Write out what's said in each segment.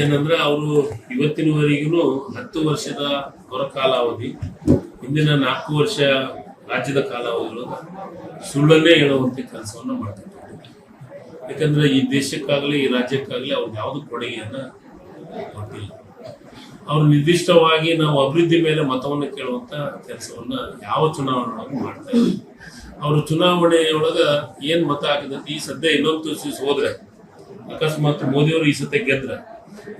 ಏನಂದ್ರೆ ಅವರು ಇವತ್ತಿನವರೆಗೂ ಹತ್ತು ವರ್ಷದ ಹೊರ ಕಾಲಾವಧಿ, ಹಿಂದಿನ ನಾಲ್ಕು ವರ್ಷ ರಾಜ್ಯದ ಕಾಲಾವಧಿಯೊಳಗೆ ಸುಳ್ಳನ್ನೇ ಹೇಳುವಂತ ಕೆಲಸವನ್ನ ಮಾಡ್ತಿದ್ದಾರೆ ಯಾಕಂದ್ರೆ ಈ ದೇಶಕ್ಕಾಗಲಿ, ಈ ರಾಜ್ಯಕ್ಕಾಗಲಿ ಅವ್ರು ಯಾವುದು ಕೊಡುಗೆಯನ್ನ ಕೊಟ್ಟಿಲ್ಲ. ಅವ್ರು ನಿರ್ದಿಷ್ಟವಾಗಿ ನಾವು ಅಭಿವೃದ್ಧಿ ಮೇಲೆ ಮತವನ್ನು ಕೇಳುವಂತ ಕೆಲಸವನ್ನ ಯಾವ ಚುನಾವಣೆ ಒಳಗೆ ಮಾಡ್ತಾ ಅವರು ಚುನಾವಣೆಯೊಳಗ ಏನ್ ಮತ ಹಾಕಿದ್ರೆ, ಈ ಸದ್ಯ ಇನ್ನೊಂದು ಹೋದ್ರೆ, ಅಕಸ್ಮಾತ್ ಮೋದಿಯವರು ಈ ಸತ್ಯ ಗೆದ್ರೆ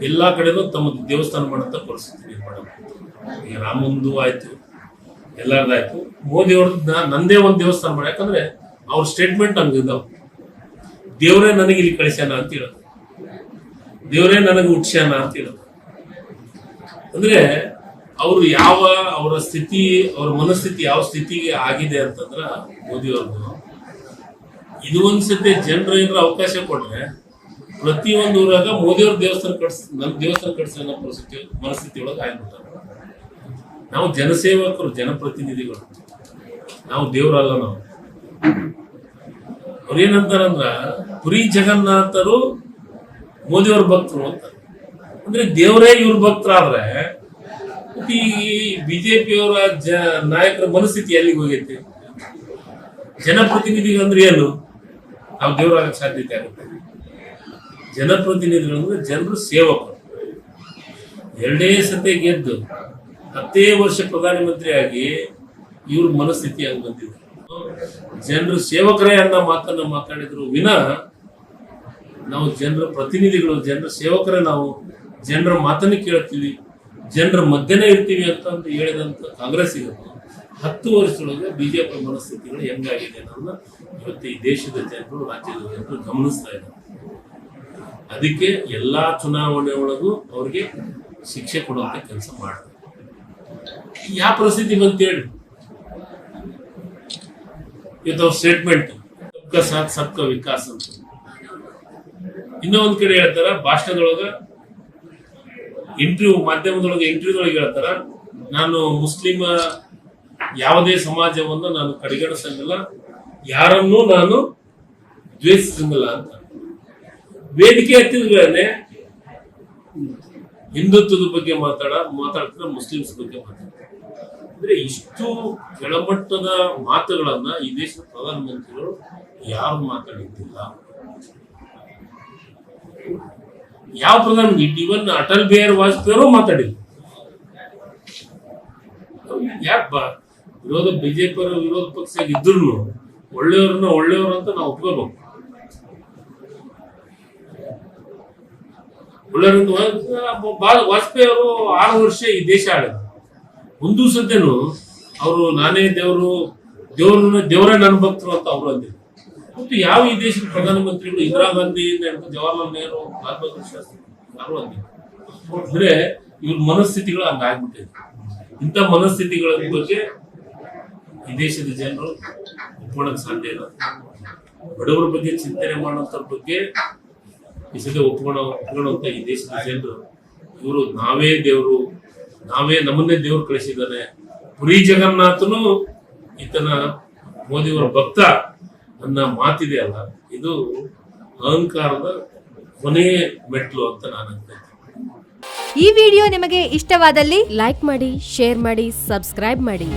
ಎಲ್ಲಾ ಕಡೆನೂ ತಮ್ಮ ದೇವಸ್ಥಾನ ಮಾಡಂತ ಪರಿಸ್ಥಿತಿ ನಿರ್ಮಾಣ. ಈಗ ರಾಮಂದು ಆಯ್ತು, ಎಲ್ಲರದಾಯ್ತು. ಮೋದಿ ನಂದೇ ಒಂದು ದೇವಸ್ಥಾನ ಮಾಡಿ. ಯಾಕಂದ್ರೆ ಅವ್ರ ಸ್ಟೇಟ್ಮೆಂಟ್ ಹಂಗಿದಾವ್ ದೇವರೇ ನನಗೆ ಇಲ್ಲಿ ಕಳಿಸ್ಯಾನ ಅಂತ ಹೇಳೋದು. ದೇವರೇ ನನಗೆ ಹುಟ್ಸ್ಯಾನ ಅಂತ ಹೇಳೋದು. ಅಂದ್ರೆ ಅವರು ಯಾವ, ಅವರ ಸ್ಥಿತಿ, ಅವರ ಮನಸ್ಥಿತಿ ಯಾವ ಸ್ಥಿತಿಗೆ ಆಗಿದೆ ಅಂತಂದ್ರ ಮೋದಿ ಅವ್ರದ್ದು. ಇದು ಒಂದ್ಸತಿ ಜನರು ಏನಾರ ಅವಕಾಶ ಕೊಟ್ರೆ ಪ್ರತಿಯೊಂದು ಊರಾಗ ಮೋದಿಯವ್ರ ದೇವಸ್ಥಾನ ಕಟ್ಸ್, ನಮ್ ದೇವಸ್ಥಾನ ಕಟ್ಸ ಅನ್ನೋ ಪರಿಸ್ಥಿತಿ, ಮನಸ್ಥಿತಿ ಒಳಗೆ ಆಗ್ಬಿಟ್ಟಾರೆ ನಾವು ಜನಸೇವಕರು, ಜನಪ್ರತಿನಿಧಿಗಳು. ನಾವು ದೇವರಲ್ಲ ನಾವು. ಅವ್ರೇನಂತಾರಂದ್ರ ಪುರಿ ಜಗನ್ನಾಥರು ಮೋದಿಯವ್ರ ಭಕ್ತರು ಅಂತ. ಅಂದ್ರೆ ದೇವರೇ ಇವ್ರ ಭಕ್ತರಾದ್ರೆ, ಈ ಬಿಜೆಪಿಯವರ ಜ, ನಾಯಕರ ಮನಸ್ಥಿತಿ ಎಲ್ಲಿಗೆ ಹೋಗೈತಿ? ಜನಪ್ರತಿನಿಧಿಗಳಂದ್ರೆ ಏನು? ನಾವು ದೇವರಾಗಕ್ಕೆ ಸಾಧ್ಯತೆ ಆಗುತ್ತೆ. ಜನಪ್ರತಿನಿಧಿಗಳು ಜನರು ಸೇವಕರು. ಎರಡೇ ಸತಿ ಗೆದ್ದು ಹತ್ತೇ ವರ್ಷ ಪ್ರಧಾನಮಂತ್ರಿ ಆಗಿ ಇವ್ರ ಮನಸ್ಥಿತಿ ಬಂದಿದೆ. ಜನರು ಸೇವಕರೇ ಅನ್ನೋ ಮಾತನ್ನ ಮಾತಾಡಿದ್ರು ವಿನ ನಾವು ಜನರ ಪ್ರತಿನಿಧಿಗಳು, ಜನರ ಸೇವಕರೇ ನಾವು, ಜನರ ಮಾತನ್ನ ಕೇಳ್ತೀವಿ, ಜನರ ಮಧ್ಯನೇ ಇರ್ತೀವಿ ಅಂತ ಅಂತ ಕಾಂಗ್ರೆಸ್ ಇರೋದು ಹತ್ತು ವರ್ಷದೊಳಗೆ ಬಿಜೆಪಿ ಮನಸ್ಥಿತಿಗಳು ಹೆಂಗಾಗಿದೆ ಅನ್ನೋದನ್ನ ಇವತ್ತು ಈ ದೇಶದ ಜನರು, ರಾಜ್ಯದ ಜನರು ಗಮನಿಸ್ತಾ ಇದ್ದಾರೆ. ಅದಕ್ಕೆ ಎಲ್ಲಾ ಚುನಾವಣೆ ಒಳಗೂ ಅವ್ರಿಗೆ ಶಿಕ್ಷೆ ಕೊಡುವಂತ ಕೆಲಸ ಮಾಡ್ತಾರೆ. ಯಾವ ಪರಿಸ್ಥಿತಿ ಬಂತೇಳಿ ಇದು ಸ್ಟೇಟ್ಮೆಂಟ್ ಸಬ್ಕ ಸಾಥ್, ಸಬ್ಕ ವಿಕಾಸ ಅಂತ. ಇನ್ನೂ ಒಂದ್ ಕಡೆ ಹೇಳ್ತಾರ, ಭಾಷಣದೊಳಗ ಇಂಟರ್ವ್ಯೂ ಮಾಧ್ಯಮದೊಳಗೆ ಇಂಟರ್ವ್ಯೂದೊಳಗೆ ಹೇಳ್ತಾರ, ನಾನು ಮುಸ್ಲಿಮ ಯಾವುದೇ ಸಮಾಜವನ್ನು ನಾನು ಕಡೆಗಣಿಸಂಗಿಲ್ಲ, ಯಾರನ್ನೂ ನಾನು ದ್ವೇಷಿಸಂಗಿಲ್ಲ ಅಂತ. ವೇದಿಕೆ ಹತ್ತಿದ್ಗಳನ್ನೇ ಹಿಂದುತ್ವದ ಬಗ್ಗೆ ಮಾತಾಡ ಮಾತಾಡ್ತಾರೆ ಮುಸ್ಲಿಮ್ಸ್ ಬಗ್ಗೆ ಮಾತಾಡ್ತಾರೆ. ಅಂದ್ರೆ ಇಷ್ಟು ಕೆಳಮಟ್ಟದ ಮಾತುಗಳನ್ನ ಈ ದೇಶದ ಪ್ರಧಾನಮಂತ್ರಿಗಳು ಯಾರು ಮಾತಾಡಿದ್ದಿಲ್ಲ. ಯಾವ ಪ್ರಧಾನ ಇವನ್ ಅಟಲ್ ಬಿಹಾರಿ ವಾಜಪೇಯಿ ಮಾತಾಡಿಲ್ಲ ಯಾಕೆ ಬಾ, ವಿರೋಧ ಬಿಜೆಪಿ ವಿರೋಧ ಪಕ್ಷ ಇದ್ರು ಒಳ್ಳೆಯವ್ರನ್ನ ಒಳ್ಳೆಯವರು ಅಂತ ನಾವು ಒಪ್ಕೋಬೇಕು. ಒಳ್ಳೆಯವ್ರನ್ನ ಬಾ- ವಾಜಪೇಯಿ ಅವರು ಆರು ವರ್ಷ ಈ ದೇಶ ಆಳಿದ್ರು. ಒಂದು ಸದ್ಯನು ಅವರು ನಾನೇ ದೇವರು, ದೇವರನ್ನು ದೇವರೇ ನನ್ನ ಭಕ್ತರು ಅಂತ ಅವರು ಅಂದಿದ್ರು. ಮತ್ತು ಯಾವ ಈ ದೇಶದ ಪ್ರಧಾನಮಂತ್ರಿಗಳು ಇಂದಿರಾ ಗಾಂಧಿ ಜವಾಹರಲಾಲ್ ಜವಾಹರ್ಲಾಲ್ ನೆಹರು, ಲಾಲ್ ಬಹದ್ದೂರ್ ಶಾಸ್ತ್ರಿ ಯಾರು ಅಂದಿದ್ರು ಅಂದ್ರೆ ಇವ್ರ ಮನಸ್ಥಿತಿಗಳು ಹಂಗಾಗ್ಬಿಟ್ಟಿದೆ ಇಂಥ ಮನಸ್ಥಿತಿಗಳ ಬಗ್ಗೆ ಈ ದೇಶದ ಜನರು ಒಪ್ಕೊಳ್ಳೋಕೆ ಸಾಧ್ಯ ಇಲ್ಲ. ಬಡವರ ಬಗ್ಗೆ ಚಿಂತನೆ ಮಾಡುವಂತ ಬಗ್ಗೆ ಈ ಸದ್ಯ ಒಪ್ಕೊಳ್ಳೋ ಅಂತ ಈ ದೇಶದ ಜನರು, ಇವರು ನಾವೇ ದೇವರು, ನಾವೇ ನಮ್ಮನ್ನೇ ದೇವ್ರು ಕಳಿಸಿದ್ದಾನೆ ಪುರಿ ಜಗನ್ನಾಥನು ಈತನ ಮೋದಿಯವರ ಭಕ್ತ ಅನ್ನೋ ಮಾತಿದೆ ಅಲ್ಲ, ಇದು ಅಹಂಕಾರದ ಕೊನೆಯ ಮೆಟ್ಲು ಅಂತ ನಾನು ಈ ವಿಡಿಯೋ ನಿಮಗೆ ಇಷ್ಟವಾದಲ್ಲಿ ಲೈಕ್ ಮಾಡಿ, ಶೇರ್ ಮಾಡಿ, ಸಬ್ಸ್ಕ್ರೈಬ್ ಮಾಡಿ.